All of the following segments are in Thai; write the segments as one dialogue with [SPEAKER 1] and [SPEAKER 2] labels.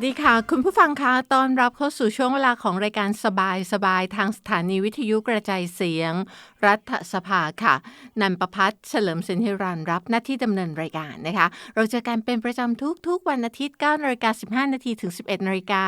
[SPEAKER 1] วัสดีค่ะ คุณผู้ฟังคะตอนรับเข้าสู่ช่วงเวลาของรายการสบายสบายทางสถานีวิทยุกระจายเสียง รัฐสภาค่ะ นันประพัฒน์เฉลิมสินธิรันรับหน้าที่ดำเนินรายการนะคะ เราเจอกันเป็นประจำทุกๆวันอาทิตย์9นาฬิกา15 นาทีถึง 11นาฬิกา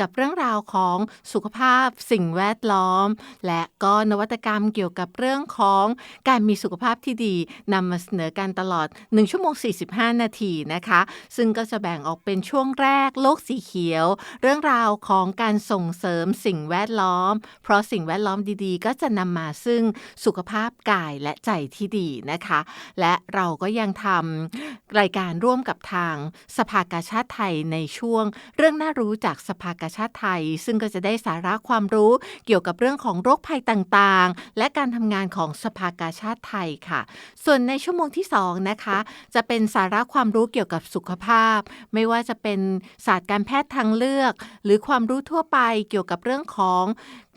[SPEAKER 1] กับเรื่องราวของสุขภาพสิ่งแวดล้อม และก็นวัตกรรมเกี่ยวกับเรื่องของการมีสุขภาพที่ดีนำมาเสนอกันตลอด 1 ชั่วโมง 45 นาทีนะคะ ซึ่งก็จะแบ่งออกเป็นช่วงแรกโลกสีเขียว เรื่องราวของการส่งเสริมสิ่งแวดล้อม เพราะสิ่งแวดล้อมดีๆ ก็จะนำมาซึ่งสุขภาพกายและใจที่ดีนะคะ และเราก็ยังทำรายการร่วมกับทางสภากาชาติไทยในช่วง เรื่องน่ารู้จากสภากาชาติไทย ซึ่งก็จะได้สาระความรู้เกี่ยวกับเรื่องของโรคภัยต่างๆ และการทำงานของสภากาชาติไทยค่ะ ส่วนในชั่วโมงที่2นะคะจะเป็นสาระความรู้เกี่ยวกับสุขภาพ ไม่ว่าจะเป็นศาสตร์การแพทย์ทางเลือก หรือความรู้ทั่วไปเกี่ยวกับเรื่องของ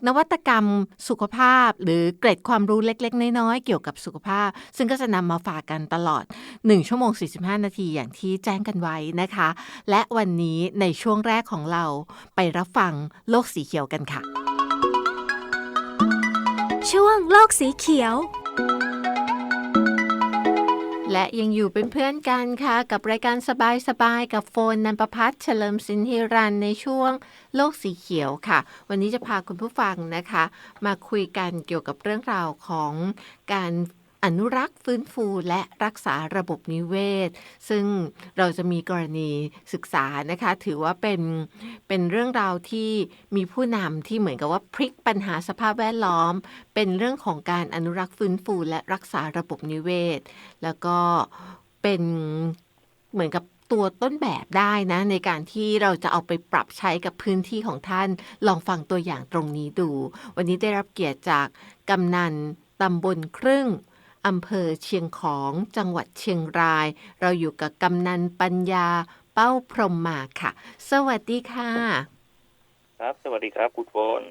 [SPEAKER 1] นวัตกรรมสุขภาพ หรือเกร็ดความรู้เล็ก ๆ น้อยๆเกี่ยวกับสุขภาพ ซึ่งก็จะนำมาฝากกันตลอด 1 ชั่วโมง 45 นาทีอย่างที่แจ้งกันไว้นะคะ และวันนี้ในช่วงแรกของเราไปรับฟังโลกสีเขียวกันค่ะ
[SPEAKER 2] ช่วงโลกสีเขียว
[SPEAKER 1] และยังอยู่เป็นเพื่อนกันค่ะ กับรายการสบายสบายๆกับโฟนนันประพัฒน์เฉลิมสินธิรันในช่วงโลกสีเขียวค่ะ วันนี้จะพาคุณผู้ฟังนะคะ มาคุยกันเกี่ยวกับเรื่องราวของการ อนุรักษ์ฟื้นฟูและรักษาระบบนิเวศ ซึ่งเราจะมีกรณีศึกษานะคะ ถือว่าเป็นเป็นเรื่องราวที่มีผู้นำที่เหมือนกับว่าพลิกปัญหาสภาพแวดล้อม เป็นเรื่องของการอนุรักษ์ฟื้นฟูและรักษาระบบนิเวศ แล้วก็เป็นเหมือนกับตัวต้นแบบได้นะ ในการที่เราจะเอาไปปรับใช้กับพื้นที่ของท่าน ลองฟังตัวอย่างตรงนี้ดู วันนี้ได้รับเกียรติจากกำนันตำบลครึ่ง อำเภอเชียงของจังหวัดเชียงราย เราอยู่กับกำนันปัญญาเป้าพรหมมาค่ะ สวัสดีค่ะ
[SPEAKER 3] ครับสวัสดีครับคุณโฟน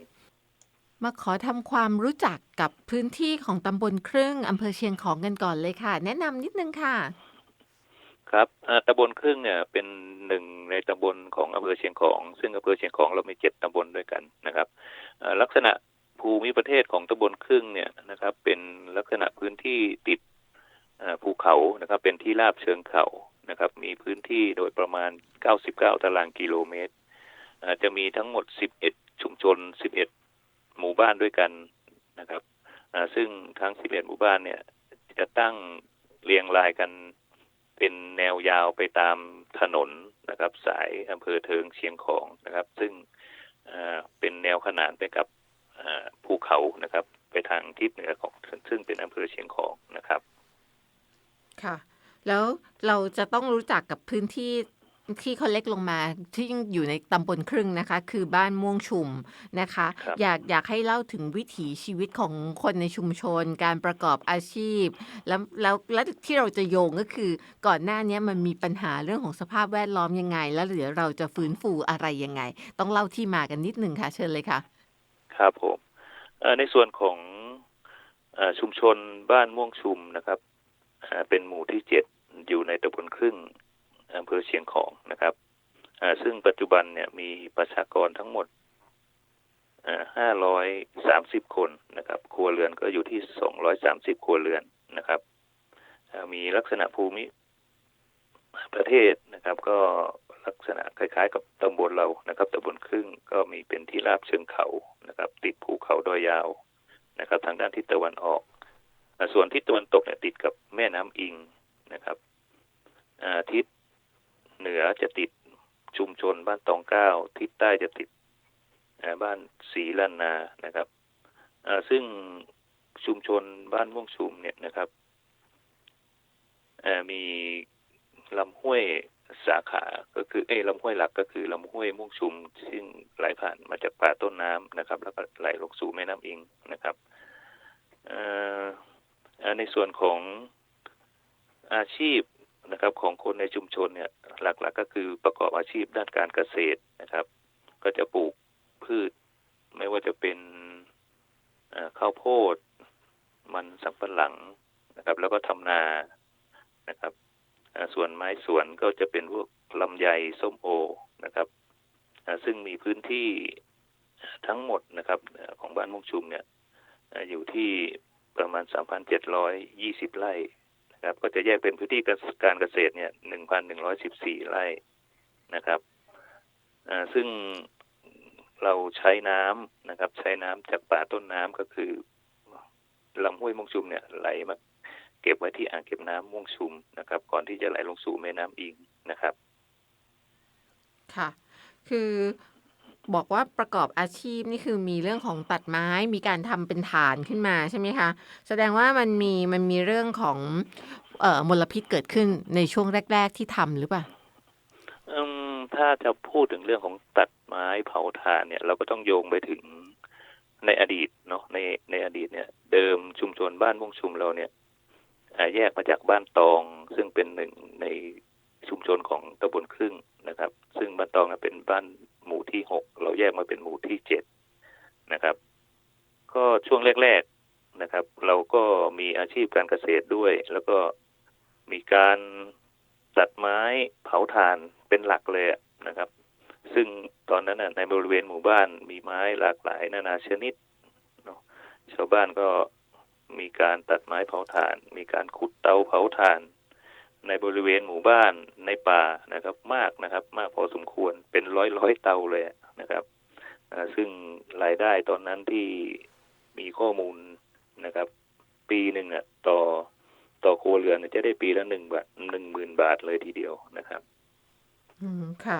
[SPEAKER 1] มาขอทำความรู้จักกับพื้นที่ของตำบลครึ่งอำเภอเชียงของกันก่อนเลยค่ะ แนะนำนิดนึงค่ะ
[SPEAKER 3] ครับอ่าตำบลครึ่งเนี่ยเป็นหนึ่งในตำบลของอำเภอเชียงของ ซึ่งอำเภอเชียงของเรามีเจ็ดตำบลด้วยกันนะครับอ่าลักษณะ ภูมิประเทศของตำบลครึ่งเนี่ยนะครับ เป็นลักษณะพื้นที่ติดภูเขานะครับ เป็นที่ราบเชิงเขานะครับ มีพื้นที่โดยประมาณ 99 ตารางกิโลเมตรจะมีทั้งหมด 11 ชุมชน 11 หมู่บ้านด้วยกันนะครับซึ่งทั้ง 11 หมู่บ้านเนี่ย จะตั้งเรียงรายกันเป็นแนวยาวไปตามถนนนะครับ สายอำเภอเทิงเชียงของนะครับ ซึ่งเป็นแนวขนานไปกับ ภูเขานะครับ ไปทางทิศเหนือของซึ่งเป็นอำเภอเชียงของนะครับ
[SPEAKER 1] ค่ะ แล้วเราจะต้องรู้จักกับพื้นที่ที่เขาเล็กลงมาที่ยังอยู่ในตำบลครึ่งนะคะ คือบ้านม่วงชุมนะคะ
[SPEAKER 3] ครับ
[SPEAKER 1] อยากอยากให้เล่าถึงวิถีชีวิตของคนในชุมชน การประกอบอาชีพ แล้วแล้วแล้วที่เราจะโยงก็คือ ก่อนหน้านี้มันมีปัญหาเรื่องของสภาพแวดล้อมยังไง แล้วเดี๋ยวเราจะฟื้นฟูอะไรยังไง ต้องเล่าที่มากันนิดนึงค่ะ เชิญเลยค่ะ
[SPEAKER 3] ครับผมในส่วนของอชุมชนบ้านม่วงชุมนะครับเป็นหมู่ที่เจ็ดอยู่ในตำบลครึ่งอำเภอเชียงของนะครับซึ่งปัจจุบันเนี่ยมีประชากรทั้งหมดห้าร้อยสามสิบคนนะครับ ครัวเรือนก็อยู่ที่สองร้อยสามสิบครัวเรือนนะครับ มีลักษณะภูมิประเทศนะครับ ก็ ลักษณะคล้ายๆ กับตำบลเรานะครับตำบลครึ่งก็มีเป็นที่ราบเชิงเขานะครับ ติดภูเขาดอยยาวนะครับ ทางด้านทิศตะวันออก ส่วนทิศตะวันตกเนี่ยติดกับแม่น้ำอิงนะครับอ่าทิศเหนือจะติดชุมชนบ้านตองเก้าทิศใต้จะติดบ้านศรีลันนานะครับอ่าซึ่งชุมชนบ้านม่วงชุมเนี่ยนะครับอ่ามีลำห้วย สาขาก็คือเอ้ลำห้วยหลักก็คือลำห้วยม่วงชุม ซึ่งไหลผ่านมาจากป่าต้นน้ำนะครับ แล้วก็ไหลลงสู่แม่น้ำอิงนะครับในส่วนของอาชีพนะครับ ของคนในชุมชนเนี่ย หลักๆก็คือประกอบอาชีพด้านการเกษตรนะครับ ก็จะปลูกพืช ไม่ว่าจะเป็นข้าวโพด มันสำปะหลังนะครับ แล้วก็ทำนานะครับ ส่วนไม้สวนก็จะเป็นพวกลำไยส้มโอนะครับซึ่งมีพื้นที่ทั้งหมดนะครับของบ้านมุ่งชุมเนี่ยอยู่ที่ประมาณ 3,720 ไร่นะครับ ก็จะแยกเป็นพื้นที่การเกษตรเนี่ย 1,114 ไร่นะครับซึ่งเราใช้น้ำนะครับ ใช้น้ำจากป่าต้นน้ำก็คือลำห้วยมงชุมเนี่ยไหลมา เก็บไว้ที่อ่างเก็บน้ำม่วงชุมนะครับ ก่อนที่จะไหลลงสู่แม่น้ำอิงนะครับ
[SPEAKER 1] ค่ะ คือบอกว่าประกอบอาชีพนี่คือมีเรื่องของตัดไม้มีการทำเป็นฐานขึ้นมาใช่ไหมคะแสดงว่ามันมีมันมีเรื่องของเอ่อมลพิษเกิดขึ้นในช่วงแรก ๆ ที่ทำหรือเปล่า
[SPEAKER 3] อืมถ้าจะพูดถึงเรื่องของตัดไม้เผาถ่านเนี่ย เราก็ต้องโยงไปถึงในอดีตเนาะในในอดีตเนี่ย เดิมชุมชนบ้านม่วงชุมเราเนี่ยอ่า แยกมาจากบ้านตอง ซึ่งเป็นหนึ่งในชุมชนของตำบลครึ่งนะครับ ซึ่งบ้านตองเป็นบ้านหมู่ที่หกเราแยกมาเป็นหมู่ที่เจ็ดนะครับ ก็ช่วงแรกๆนะครับ เราก็มีอาชีพการเกษตรด้วย แล้วก็มีการตัดไม้เผาถ่านเป็นหลักเลยนะครับ ซึ่งตอนนั้นนะในบริเวณหมู่บ้านมีไม้หลากหลายนานาชนิดชาวบ้านก็ มีการตัดไม้เผาถ่าน มีการขุดเตาเผาถ่าน ในบริเวณหมู่บ้านในป่านะครับ มากนะครับ มากพอสมควรเป็นร้อยร้อยเตาเลยนะครับซึ่งรายได้ตอนนั้นที่มีข้อมูลนะครับ ปีหนึ่งอะต่อต่อครัวเรือนจะได้ปีละหนึ่งบาทหนึ่งหมื่นบาทเลยทีเดียวนะครับ
[SPEAKER 1] อืมค่ะ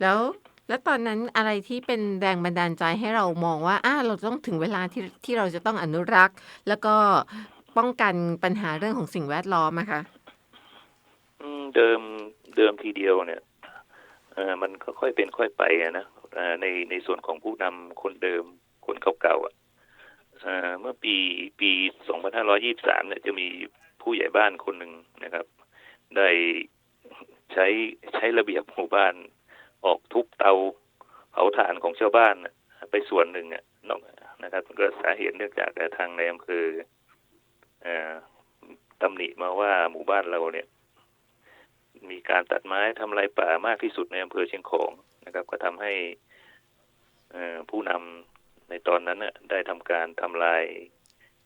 [SPEAKER 1] แล้ว แล้วตอนนั้นอะไรที่เป็นแรงบันดาลใจให้เรามองว่าอ่าเราต้องถึงเวลาที่ที่เราจะต้องอนุรักษ์ แล้วก็ป้องกันปัญหาเรื่องของสิ่งแวดล้อมอะคะ
[SPEAKER 3] เดิมเดิมทีเดียวเนี่ยมันก็ค่อยเป็นค่อยไปนะอ่อในในส่วนของผู้นำคนเดิมคนเก่าๆอะอ่อเมื่อปีปี 2523 เนี่ยจะมีผู้ใหญ่บ้านคนหนึ่งนะครับ ได้ใช้ใช้ระเบียบหมู่บ้าน ออกทุบเตาเผาถ่านของชาวบ้านไปส่วนหนึ่งอะนอกนะครับก็สาเหตุเนื่องจากทางในอำเภอตำหนิมาว่าหมู่บ้านเราเนี่ย มีการตัดไม้ทำลายป่ามากที่สุดในอำเภอเชียงของนะครับ ก็ทำให้ผู้นำในตอนนั้นน่ะได้ทำการทำลาย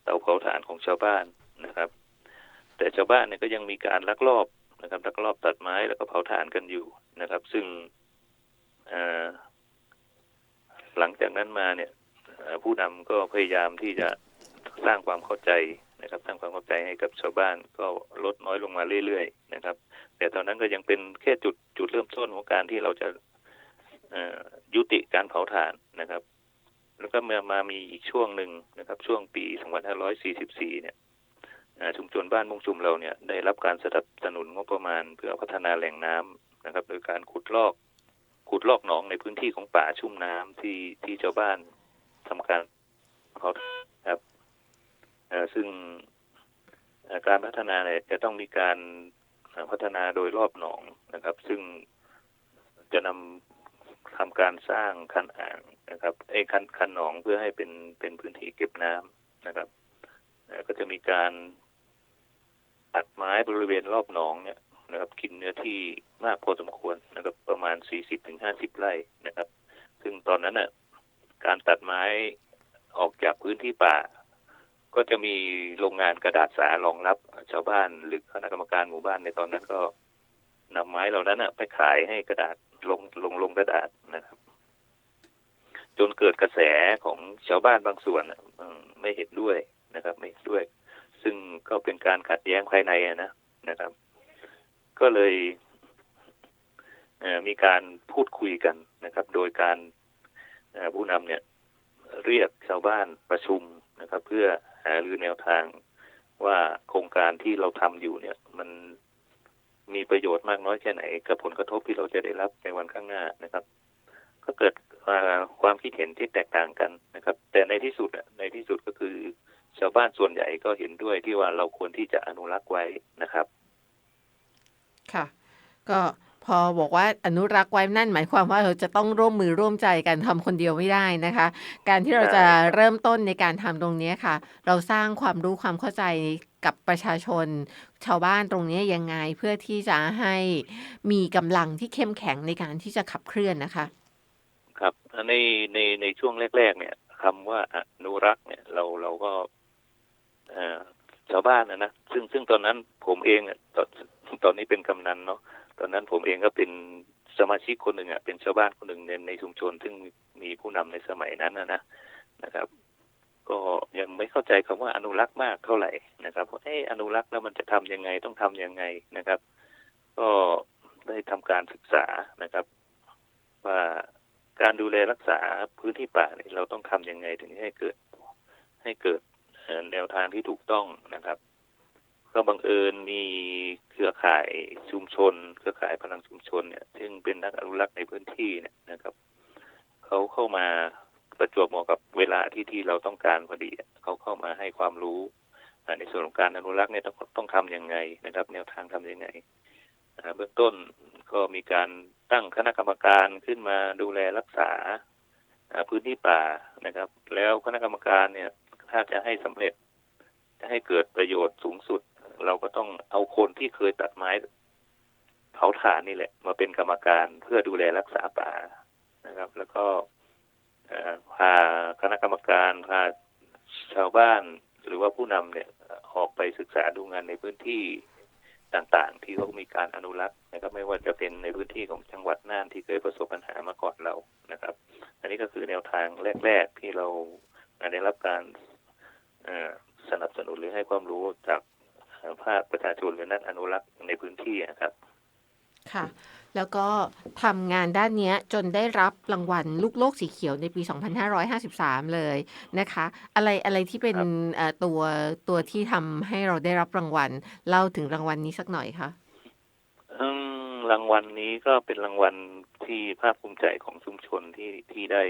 [SPEAKER 3] เตาเผาถ่านของชาวบ้านนะครับ แต่ชาวบ้านเนี่ยก็ยังมีการลักลอบนะครับลักลอบตัดไม้แล้วก็เผาถ่านกันอยู่นะครับ ซึ่ง หลังจากนั้นมาเนี่ยผู้นำก็พยายามที่จะสร้างความเข้าใจนะครับ สร้างความเข้าใจให้กับชาวบ้านก็ลดน้อยลงมาเรื่อยๆนะครับ แต่ตอนนั้นก็ยังเป็นแค่จุดจุดเริ่มต้นของการที่เราจะยุติการเผาถ่านนะครับ แล้วก็มามามีอีกช่วงหนึ่งนะครับ ช่วงปี 2544 เนี่ยชุมชนบ้านมุ่งชุมเราเนี่ยได้รับการสนับสนุนงบประมาณเพื่อพัฒนาแหล่งน้ำนะครับ โดยการขุดลอก ขุดลอกหนองในพื้นที่ของป่าชุ่มน้ำที่ที่ชาวบ้านทำการเผาครับซึ่งการพัฒนาเนี่ยจะต้องมีการพัฒนาโดยรอบหนองนะครับ ซึ่งจะนำทำการสร้างคันอ่างนะครับไอ้คันคันหนองเพื่อให้เป็นเป็นพื้นที่เก็บน้ำนะครับก็จะมีการตัดไม้บริเวณรอบหนองเนี่ย นะครับกินเนื้อที่มากพอสมควรนะครับ ประมาณ 40-50ถึง50 ไร่นะครับ ซึ่งตอนนั้นน่ะการตัดไม้ออกจากพื้นที่ป่า ก็จะมีโรงงานกระดาษสารองรับชาวบ้านหรือคณะกรรมการหมู่บ้านในตอนนั้นก็นำไม้เหล่านั้นนะไปขายให้กระดาษลงลงลงกระดาษนะครับ จนเกิดกระแสของชาวบ้านบางส่วนไม่เห็นด้วยนะครับ ไม่เห็นด้วย ซึ่งก็เป็นการขัดแย้งภายในนะนะครับ ก็เลยเมีการพูดคุยกันนะครับ โดยการผู้นำเนี่ยเรียกชาวบ้านประชุมนะครับ เพื่อหารือแนวทางว่าโครงการที่เราทำอยู่เนี่ย มันมีประโยชน์มากน้อยแค่ไหน กับผลกระทบที่เราจะได้รับในวันข้างหน้านะครับ ก็เกิดความคิดเห็นที่แตกต่างกันนะครับ แต่ในที่สุดในที่สุดก็คือชาวบ้านส่วนใหญ่ก็เห็นด้วยที่ว่าเราควรที่จะอนุรักษ์ไว้นะครับ
[SPEAKER 1] ค่ะ ก็พอบอกว่าอนุรักษ์ไว้นั่นหมายความว่าเราจะต้องร่วมมือร่วมใจกันทำคนเดียวไม่ได้นะคะ การที่เราจะ
[SPEAKER 3] ใช่ครับ
[SPEAKER 1] เริ่มต้นในการทำตรงนี้ค่ะ เราสร้างความรู้ความเข้าใจกับประชาชน ชาวบ้านตรงนี้ยังไงเพื่อที่จะให้มีกำลังที่เข้มแข็งในการที่จะขับเคลื่อนนะคะ
[SPEAKER 3] ครับในในในช่วงแรก ๆ เนี่ยคำว่าอนุรักษ์เนี่ยเราเราก็เอ่อชาวบ้านนะนะซึ่งซึ่งตอนนั้นผมเองอะตอน ตอนนี้เป็นกำนันเนาะตอนนั้นผมเองก็เป็นสมาชิกคนหนึ่งอะเป็นชาวบ้านคนหนึ่งในในชุมชน ซึ่งมีผู้นำในสมัยนั้นนะนะนะครับ ก็ยังไม่เข้าใจคำว่าอนุรักษ์มากเท่าไหร่นะครับว่าะเอออนุรักษ์แล้วมันจะทำยังไงต้องทำยังไงนะครับ ก็ได้ทำการศึกษานะครับ ว่าการดูแลรักษาพื้นที่ป่าเนี่ยเราต้องทำยังไงถึงให้เกิด ให้เกิดแนวทางที่ถูกต้องนะครับ ก็บังเอิญมีเครือข่ายชุมชน เครือข่ายพลังชุมชนเนี่ย ซึ่งเป็นนักอนุรักษ์ในพื้นที่เนี่ยนะครับเขาเข้ามาประจวบเหมาะกับเวลาที่ที่เราต้องการพอดีเขาเข้ามาให้ความรู้ในส่วนของการอนุรักษ์เนี่ยต้องต้องทำยังไงนะครับ แนวทางทำยังไงเบื้องต้นก็มีการตั้งคณะกรรมการขึ้นมาดูแลรักษาอ่าพื้นที่ป่านะครับ แล้วคณะกรรมการเนี่ยถ้าจะให้สำเร็จจะให้เกิดประโยชน์สูงสุด เราก็ต้องเอาคนที่เคยตัดไม้เผาถ่านนี่แหละ มาเป็นกรรมการเพื่อดูแลรักษาป่านะครับ แล้วก็พาคณะกรรมการพาชาวบ้านหรือว่าผู้นำเนี่ยออกไปศึกษาดูงานในพื้นที่ต่างๆ ที่เขามีการอนุรักษ์นะครับไม่ว่าจะเป็นในพื้นที่ของจังหวัดน่านที่เคยประสบปัญหามาก่อนเรานะครับ อันนี้ก็คือแนวทางแรก ๆที่เราได้รับการสนับสนุนหรือให้ความรู้จาก ภาคประชาชนหรือนักอนุรักษ์ในพื้นที่นะครับ
[SPEAKER 1] ค่ะ แล้วก็ทำงานด้านเนี้ยจนได้รับรางวัลลูกโลกสีเขียวในปี 2553 เลยนะคะ อะไรอะไรที่เป็น
[SPEAKER 3] ครับ
[SPEAKER 1] เอ่อตัวตัวที่ทำให้เราได้รับรางวัลเล่าถึงรางวัลนี้สักหน่อยค่ะ
[SPEAKER 3] อืมรางวัลนี้ก็เป็นรางวัลที่ภาคภูมิใจของชุมชนที่ที่ได้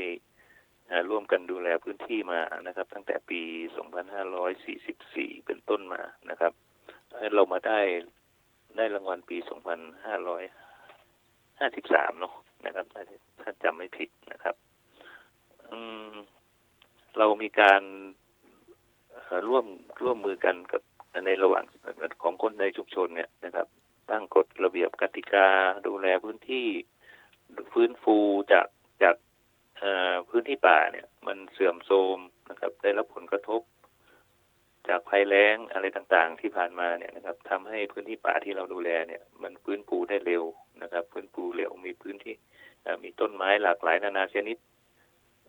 [SPEAKER 3] เอ่อร่วมกันดูแลพื้นที่มานะครับ ตั้งแต่ปี 2544 เป็นต้นมานะครับ เรามาได้ได้รางวัลปี 2553 เนาะนะครับถ้าจำไม่ผิดนะครับอืมเรามีการร่วมร่วมมือกันกับในระหว่างของคนในชุมชนเนี่ยนะครับ ตั้งกฎระเบียบกติกาดูแลพื้นที่ฟื้นฟูจากจากพื้นที่ป่าเนี่ย มันเสื่อมโทรมนะครับ ได้รับผลกระทบ จากภัยแล้งอะไรต่างๆ ที่ผ่านมาเนี่ยนะครับทำให้พื้นที่ป่าที่เราดูแลเนี่ย มันฟื้นฟูได้เร็วนะครับ ฟื้นฟูเร็วมีพื้นที่มีต้นไม้หลากหลายนานาชนิด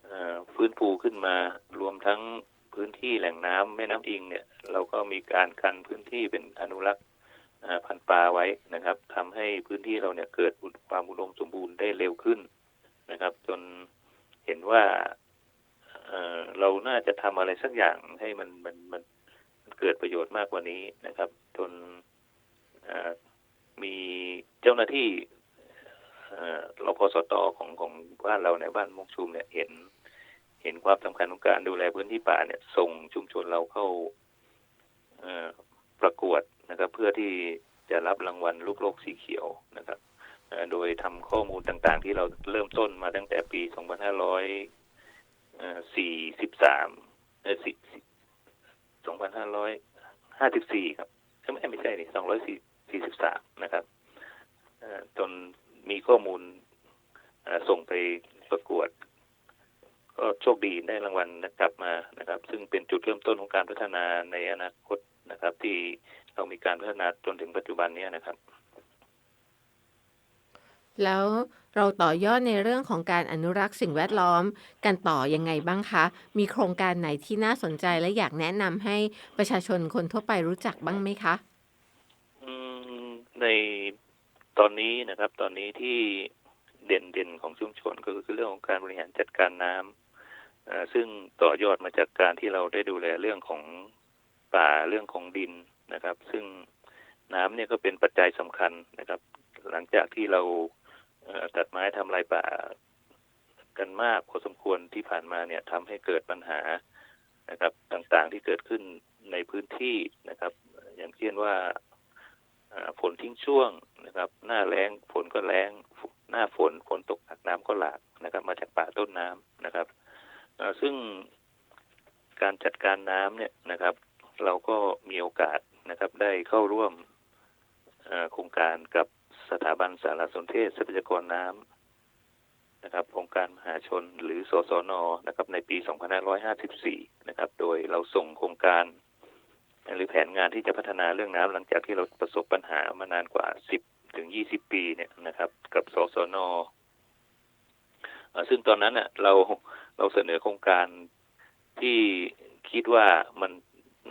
[SPEAKER 3] อ่อฟื้นฟูขึ้นมารวมทั้งพื้นที่แหล่งน้ำแม่น้ำอิงเนี่ย เราก็มีการกันพื้นที่เป็นอนุรักษ์พันธุ์ปลาไว้นะครับทำให้พื้นที่เราเนี่ยเกิดความอุดมสมบูรณ์ได้เร็วขึ้นนะครับ จนเห็นว่าเราน่าจะทำอะไรสักอย่างให้มันมันมันมัน เกิดประโยชน์มากกว่านี้นะครับ จนมีเจ้าหน้าที่เอ่อรพสตอของของบ้านเราในบ้านมงชุมเนี่ยเห็น เห็นความสำคัญของการดูแลพื้นที่ป่าเนี่ย ส่งชุมชนเราเข้าประกวดนะครับ เพื่อที่จะรับรางวัลลูกโลกสีเขียวนะครับโดยทำข้อมูลต่างๆ ที่เราเริ่มต้นมาตั้งแต่ปี 2543เอ่อ 2554ครับเอ้ยไม่ไม่ใช่นี่243นะครับจนมีข้อมูลส่งไปประกวด ก็โชคดีได้รางวัลกลับมานะครับ ซึ่งเป็นจุดเริ่มต้นของการพัฒนาในอนาคตนะครับ ที่เรามีการพัฒนาจนถึงปัจจุบันนี้นะครับ
[SPEAKER 1] แล้ว เราต่อยอดในเรื่องของการอนุรักษ์สิ่งแวดล้อม กันต่อยังไงบ้างคะ มีโครงการไหนที่น่าสนใจและอยากแนะนำให้ประชาชนคนทั่วไปรู้จักบ้างไหมคะ
[SPEAKER 3] ในตอนนี้นะครับ ตอนนี้ที่เด่นๆของชุมชนก็คือเรื่องของการบริหารจัดการน้ำซึ่งต่อยอดมาจากการที่เราได้ดูแลเรื่องของป่าเรื่องของดินนะครับ ซึ่งน้ำเนี่ยก็เป็นปัจจัยสำคัญนะครับ หลังจากที่เรา ตัดไม้ทำลายป่ากันมากพอสมควรที่ผ่านมาเนี่ยทำให้เกิดปัญหานะครับ ต่างๆที่เกิดขึ้นในพื้นที่นะครับ อย่างเช่นว่าฝนทิ้งช่วงนะครับ หน้าแล้งฝนก็แล้งหน้าฝนฝนตกหนักน้ำก็หลากนะครับ มาจากป่าต้นน้ำนะครับซึ่งการจัดการน้ำเนี่ยนะครับ เราก็มีโอกาสนะครับ ได้เข้าร่วมโครงการกับ สารสนเทศทรัพยากรน้ำนะครับองค์การมหาชนหรือสสนนะครับ ในปี 2554 นะครับ โดยเราส่งโครงการ หรือแผนงานที่จะพัฒนาเรื่องน้ำหลังจากที่เราประสบปัญหามานานกว่า 10 ถึง 20 ปีเนี่ยนะครับ กับสสนเอ่อซึ่งตอนนั้นน่ะเราเราเสนอโครงการที่คิดว่ามัน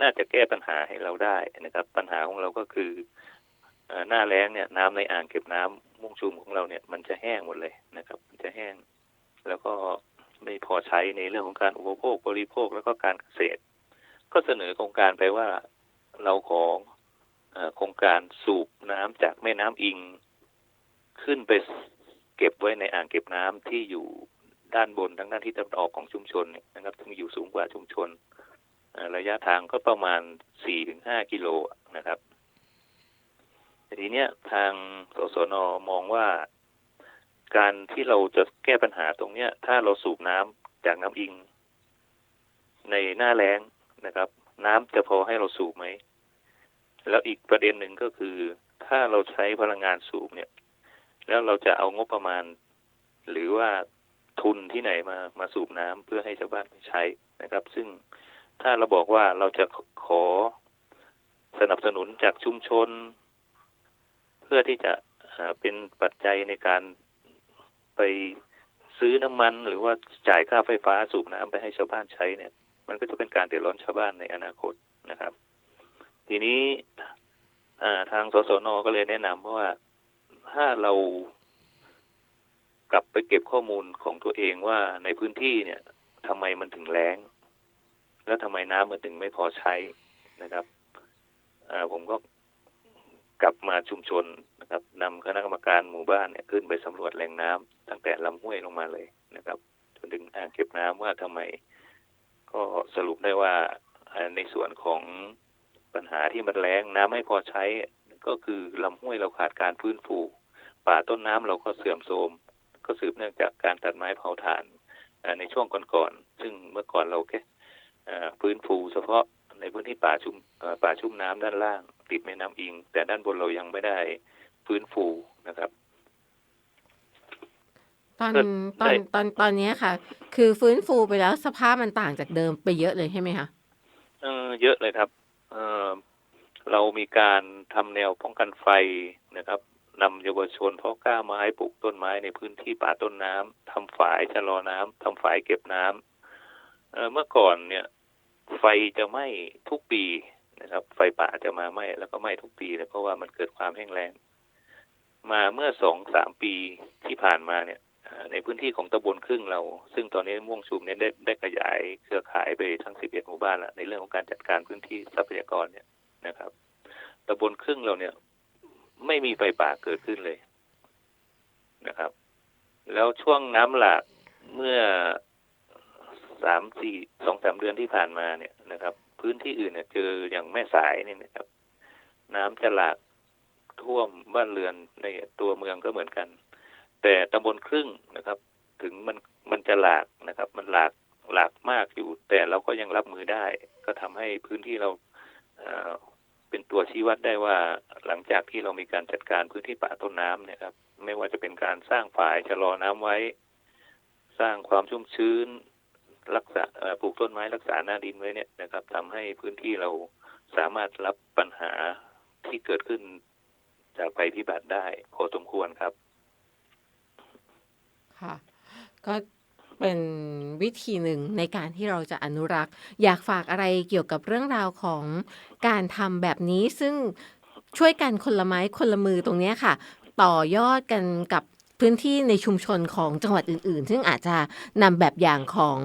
[SPEAKER 3] น่าจะแก้ปัญหาให้เราได้นะครับ ปัญหาของเราก็คือ หน้าแล้งเนี่ยน้ำในอ่างเก็บน้ำมุ่งชุมของเราเนี่ยมันจะแห้งหมดเลยนะครับ มันจะแห้ง แล้วก็ไม่พอใช้ในเรื่องของการอุปโภคบริโภคแล้วก็การเกษตร ก็เสนอโครงการไปว่าเราขอเอ่อโครงการสูบน้ำจากแม่น้ำอิง ขึ้นไปเก็บไว้ในอ่างเก็บน้ำที่อยู่ด้านบนทางด้านที่ตะวันออกของชุมชนนะครับซึ่งอยู่สูงกว่าชุมชน ระยะทางก็ประมาณ4-5กิโลนะครับ ทีเนี้ยทางสสนมองว่า การที่เราจะแก้ปัญหาตรงเนี้ย ถ้าเราสูบน้ำจากน้ำอิง ในหน้าแล้งนะครับ น้ำจะพอให้เราสูบไหมแล้วอีกประเด็นหนึ่งก็คือ ถ้าเราใช้พลังงานสูบเนี่ย แล้วเราจะเอางบประมาณ หรือว่าทุนที่ไหนมามาสูบน้ำเพื่อให้ชาวบ้านใช้นะครับ ซึ่งถ้าเราบอกว่าเราจะขอสนับสนุนจากชุมชน พื่อที่จะเป็นปัจจัยในการไปซื้อน้ำมัน หรือว่าจ่ายค่าไฟฟ้าสูบน้ำไปให้ชาวบ้านใช้เนี่ย มันก็จะเป็นการเดือดร้อนชาวบ้านในอนาคตนะครับ ทีนี้ทางสสนก็เลยแนะนำว่าถ้าเรากลับไปเก็บข้อมูลของตัวเองว่าในพื้นที่เนี่ยทำไมมันถึงแล้ง แล้วทำไมน้ำมันถึงไม่พอใช้นะครับผมก็ กลับมาชุมชนนะครับนำคณะกรรมการหมู่บ้านเนี่ยขึ้นไปสำรวจแหล่งน้ำตั้งแต่ลำห้วยลงมาเลยนะครับจนถึงอ่างเก็บน้ำว่าทำไม ก็สรุปได้ว่าในส่วนของปัญหาที่มันแล้งน้ำไม่พอใช้ก็คือลำห้วยเราขาดการฟื้นฟู ป่าต้นน้ำเราก็เสื่อมโทรมก็สืบเนื่องจากการตัดไม้เผาถ่านในช่วงก่อนๆซึ่งเมื่อก่อนเราแค่เอ่อฟื้นฟูเฉพาะในพื้นที่ป่าชุ่มป่าชุ่มน้ำด้านล่าง ติดแม่น้ำอิง แต่ด้านบนเรายังไม่ได้ฟื้นฟูนะครับ
[SPEAKER 1] ตอน
[SPEAKER 3] ก็
[SPEAKER 1] ตอน
[SPEAKER 3] ได้
[SPEAKER 1] ตอนตอนเนี้ยค่ะ คือฟื้นฟูไปแล้วสภาพมันต่างจากเดิมไปเยอะเลยใช่ไหมคะ
[SPEAKER 3] เออเยอะเลยครับเออเรามีการทำแนวป้องกันไฟนะครับนำเยาวชนเพาะกล้าไม้ปลูกต้นไม้ในพื้นที่ป่าต้นน้ำทำฝายชะลอน้ำทำฝายเก็บน้ำเออเมื่อก่อนเนี่ย ไฟจะไหม้ทุกปี นะครับ ไฟป่าจะมาไหม้แล้วก็ไหม้ทุกปีเลยเพราะว่ามันเกิดความแห้งแล้งมาเมื่อสองสามปีที่ผ่านมาเนี่ยในพื้นที่ของตำบลครึ่งเรา ซึ่งตอนนี้ม่วงชุมเนี่ยได้ได้ขยายเครือข่ายไปทั้งสิบเอ็ดหมู่บ้านล้วในเรื่องของการจัดการพื้นที่ทรัพยากรเนี่ยนะครับตำบลครึ่งเราเนี่ย ไม่มีไฟป่าเกิดขึ้นเลยนะครับ แล้วช่วงน้ำหลากเมื่อสามสี่สองสามเดือนที่ผ่านมาเนี่ยนะครับ พื้นที่อื่นเนี่ยเจออย่างแม่สายนี่นะครับ น้ำจะหลากท่วมบ้านเรือนในตัวเมืองก็เหมือนกัน แต่ตำบลครึ่งนะครับ ถึงมันมันจะหลากนะครับ มันหลากหลากมากอยู่ แต่เราก็ยังรับมือได้ ก็ทำให้พื้นที่เราเอ่อเป็นตัวชี้วัดได้ว่าหลังจากที่เรามีการจัดการพื้นที่ป่าต้นน้ำเนี่ยครับ ไม่ว่าจะเป็นการสร้างฝายชะลอน้ำไว้ สร้างความชุ่มชื้น รักษาปลูกต้นไม้รักษาหน้าดินไว้เนี่ยนะครับทำให้พื้นที่เราสามารถรับปัญหาที่เกิดขึ้นจากภัยพิบัติได้พอสมควรครับ
[SPEAKER 1] ค่ะ ก็เป็นวิธีหนึ่งในการที่เราจะอนุรักษ์ อยากฝากอะไรเกี่ยวกับเรื่องราวของการทำแบบนี้ซึ่งช่วยกันคนละไม้คนละมือตรงนี้ค่ะ ต่อยอดกันกับ พื้นที่ในชุมชนของจังหวัดอื่น ๆ ซึ่งอาจจะนำแบบอย่างของ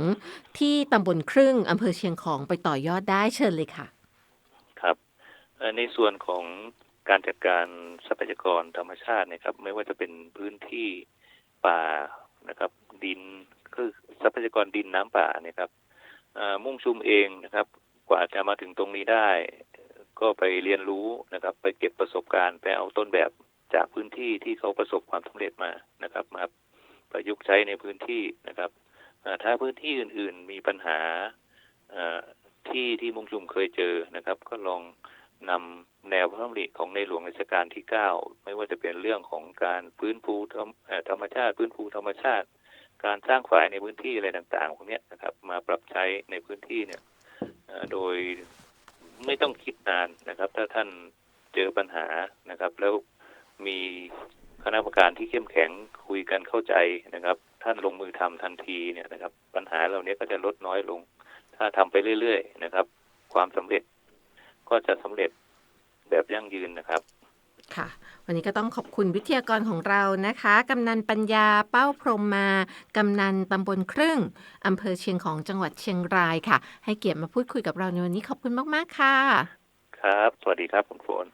[SPEAKER 1] ที่ตำบลครึ่งอำเภอเชียงของไปต่อยอดได้เชิญเลยค่ะ
[SPEAKER 3] ครับในส่วนของการจัดการทรัพยากรธรรมชาติเนะครับ ไม่ว่าจะเป็นพื้นที่ป่านะครับ ดินคือทรัพยากรดินน้ำป่าเนี่ยครับมุ่งชุมเองนะครับ กว่าจะมาถึงตรงนี้ได้ ก็ไปเรียนรู้นะครับ ไปเก็บประสบการณ์ไปเอาต้นแบบ จากพื้นที่ที่เขาประสบความสำเร็จมานะครับมาประยุกต์ใช้ในพื้นที่นะครับถ้าพื้นที่อื่น ๆ มีปัญหาที่ที่มุ่งชุมเคยเจอนะครับ ก็ลองนำแนวพระราชดำริของในหลวงรัชกาลที่เก้าไม่ว่าจะเป็นเรื่องของการฟื้นฟูธรรมชาติฟื้นฟูธรรมชาติ การสร้างฝ่ายในพื้นที่อะไรต่างๆพวกนี้นะครับ มาปรับใช้ในพื้นที่เนี่ยโดยไม่ต้องคิดนานนะครับ ถ้าท่านเจอปัญหานะครับ แล้ว มีคณะกรรมการที่เข้มแข็งคุยกันเข้าใจนะครับ ท่านลงมือทำทันทีเนี่ยนะครับ ปัญหาเหล่านี้ก็จะลดน้อยลง ถ้าทำไปเรื่อยๆนะครับ ความสำเร็จก็จะสำเร็จแบบยั่งยืนนะครับ
[SPEAKER 1] ค่ะ วันนี้ก็ต้องขอบคุณวิทยากรของเรานะคะ กำนันปัญญาเป้าพรหมมา กำนันตำบลครึ่งอำเภอเชียงของจังหวัดเชียงรายค่ะ ให้เกียรติมาพูดคุยกับเราในวันนี้ขอบคุณมาก ๆ ค่ะ
[SPEAKER 3] ครับ สวัสดีครับคุณฝน